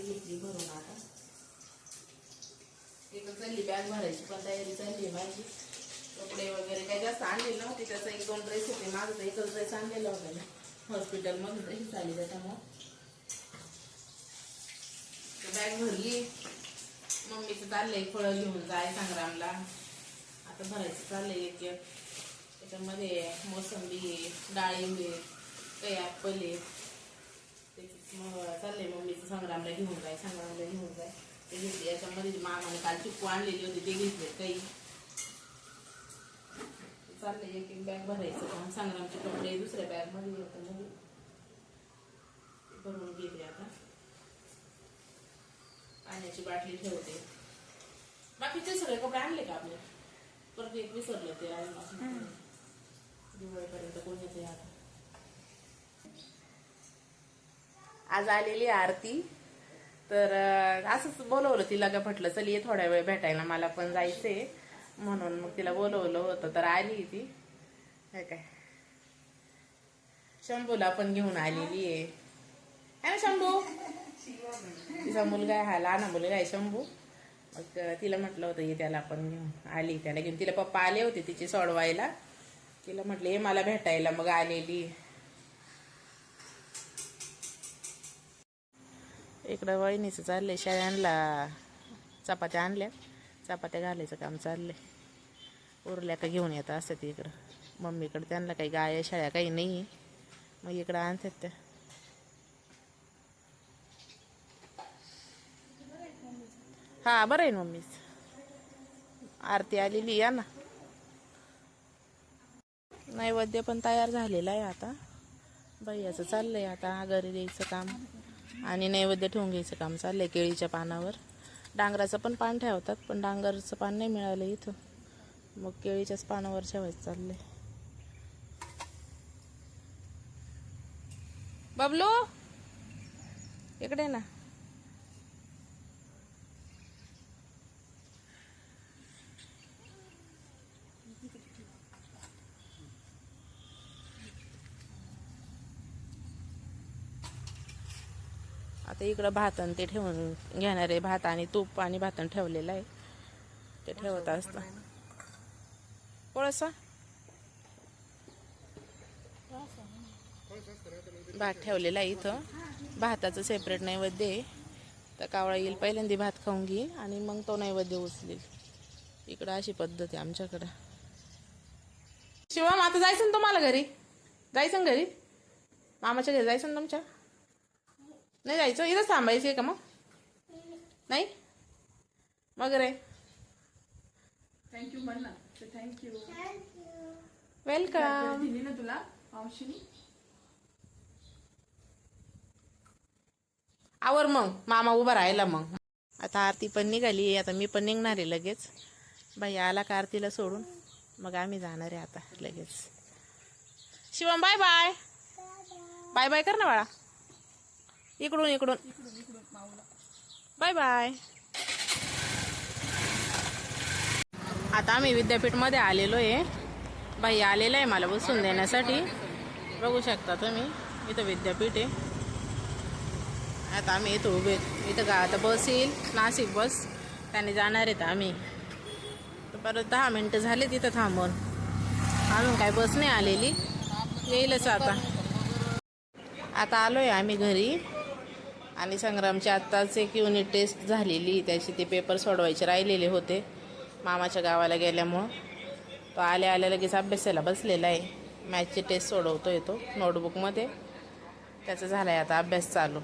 बाटली घेतली भरून आता. तिथं चालली बॅग भरायची पण तयारी चालली माझी. कपडे वगैरे काही जास्त आणले नव्हते त्याचा एक दोन ड्रेस होते माझं तर एकच ड्रेस आणलेला होता ना हॉस्पिटलमधून तशी चालली त्याच्यामुळं. बॅग भरली. मम्मीचं चाललंय फळं घेऊन जाय संग्रामला. आता भरायचं चाललंय एक एक. त्याच्यामध्ये मोसंबी आहे डाळिंब आहे काही ॲपल आहे. मग चाललंय मम्मीचं संग्रामला घेऊन जाय संग्रामला घेऊन जाय. ते घेतले याच्यामध्ये मामाने काल चिप्पू आणलेली होती ते घेतले काही. चाललंय एक एक बॅग भरायचं पण संग्रामचे कपडे दुसऱ्या बॅगमध्ये होतं मध्ये भरून गेले आता. पाण्याची बाटली ठेवते. बाकीचे सगळे कपडे आणले का आपले? परत एक विसरलं ते आहे दिवाळीपर्यंत कोण येते आता? आज आलेली आरती. तर असंच बोलवलं तिला का म्हटलं चल ये थोड्या वेळ भेटायला मला पण जायचंय. म्हणून मग तिला बोलवलं होतं तर आली ती. काय? शंभूला पण घेऊन आलेली आहे. ना शंभू. तिचा मुलगा आहे हा लहान मुलगा आहे शंभू. मग तिला म्हटलं होतं ये त्याला पण घेऊन आली. त्याला घेऊन तिला पप्पा आले होते तिचे सोडवायला. तिला म्हटलं ये मला भेटायला. मग आलेली. इकडं वहिनीचं चाललंय शाळ्यांना चपात्या आणल्या. चपात्या घालायचं काम चाललंय. उरल्या का घेऊन येतं असतात इकडं. मम्मीकडं त्यांना काही गाया शाळ्या काही नाही. मग इकडं आणतात त्या. हा बरं आहे मम्मीच आरती आलेली या ना. नैवेद्य पण तयार झालेला आहे आता. भैयाचं चाललंय आता घरी द्यायचं काम. आणि नैवेद्य ठेवून घ्यायचं काम चाललंय केळीच्या पानावर. डांगराचं पण पान ठेवतात पण डांगरचं पान नाही मिळालं इथं. मग केळीच्याच पानावर ठेवायचं चाललंय. बबलू इकडे ना. आता इकडं भातन ते ठेवून घेणार आहे. भात आणि तूप आणि भातन ठेवलेलं आहे. ते ठेवत असतं. कोळसा? भात ठेवलेला आहे इथं. भाताचं सेपरेट नैवेद्य आहे. तर कावळा येईल पहिल्यांदा भात खाऊन घे आणि मग तो नैवेद्य उचलेल. इकडं अशी पद्धत आहे आमच्याकडं. शिवम आता जायचं ना तुम्हाला घरी? जायचं ना घरी? मामाच्या घरी जायचं ना तुमच्या? नाही जायचं इथंच थांबायचं आहे का मग नाही? मग रे। थँक्यू म्हण ना थँक्यू वेलकम दिली ना तुला मावशीनी? आवर मग मामा उभा राहिला मग. आता आरती पण निघाली आता मी पण निघणार आहे लगेच. बाई आला का आरतीला सोडून? मग आम्ही जाणार आहे आता लगेच. Shivam bye bye bye bye कर ना बाळा. इकडून इकडून. बाय बाय आता आम्ही विद्यापीठमध्ये आलेलो आहे बाई आलेला आहे मला बसून देण्यासाठी. बघू शकता तुम्ही इथं विद्यापीठ आहे. आता आम्ही इथं उभे इथं का आता बस येईल नाशिक बस. त्याने जाणार आहेत आम्ही. तर परत दहा मिनटं झाले तिथं थांबून. अजून काय बस नाही आलेली. येईलच आता. आता आलो आहे आम्ही घरी. आणि संग्रामची आत्ताच एक युनिट टेस्ट झालेली. त्याचे ते पेपर सोडवायचे राहिलेले होते. मामाच्या गावाला गेल्यामुळं. तो आल्या आल्या लगेच अभ्यासाला बसलेला आहे. मॅथची टेस्ट सोडवतो येतो नोटबुकमध्ये त्याचा झाला आहे आता अभ्यास चालू.